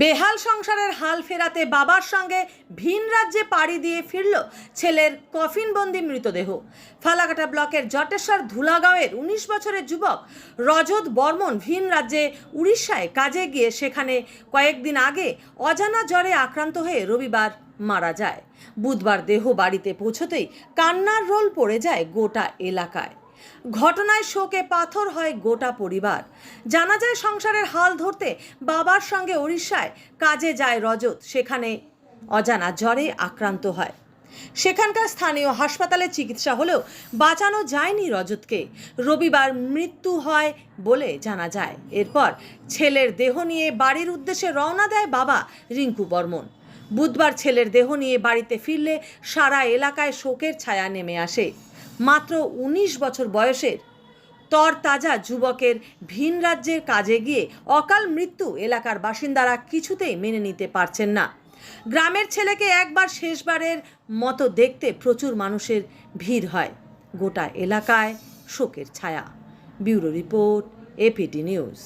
বেহাল সংসারের হাল ফেরাতে বাবার সঙ্গে ভিন রাজ্যে পাড়ি দিয়ে ফিরল ছেলের কফিনবন্দি মৃতদেহ। ফালাকাটা ব্লকের জটেশ্বর ধুলাগাঁওয়ের উনিশ বছরের যুবক রজত বর্মন ভিন রাজ্যে উড়িষ্যায় কাজে গিয়ে সেখানে কয়েকদিন আগে অজানা জ্বরে আক্রান্ত হয়ে রবিবার মারা যায়। বুধবার দেহ বাড়িতে পৌঁছতেই কান্নার রোল পড়ে যায় গোটা এলাকায়। ঘটনায় শোকে পাথর হয় গোটা পরিবার। জানা যায় সংসারের হাল ধরতে বাবার সঙ্গে উড়িষ্যায় কাজে যায় রজত। সেখানে অজানা জ্বরে আক্রান্ত হয়। সেখানকার স্থানীয় হাসপাতালে চিকিৎসা হলেও বাঁচানো যায়নি রজতকে। রবিবার মৃত্যু হয় বলে জানা যায়। এরপর ছেলের দেহ নিয়ে বাড়ির উদ্দেশ্যে রওনা দেয় বাবা রিঙ্কু বর্মন। বুধবার ছেলের দেহ নিয়ে বাড়িতে ফিরলে সারা এলাকায় শোকের ছায়া নেমে আসে। মাত্র উনিশ বছর বয়সের তরতাজা যুবকের ভিন রাজ্যের কাজে গিয়ে অকাল মৃত্যু এলাকার বাসিন্দারা কিছুতেই মেনে নিতে পারছেন না। গ্রামের ছেলেকে একবার শেষবারের মতো দেখতে প্রচুর মানুষের ভিড় হয়। গোটা এলাকায় শোকের ছায়া। Bureau report APT news.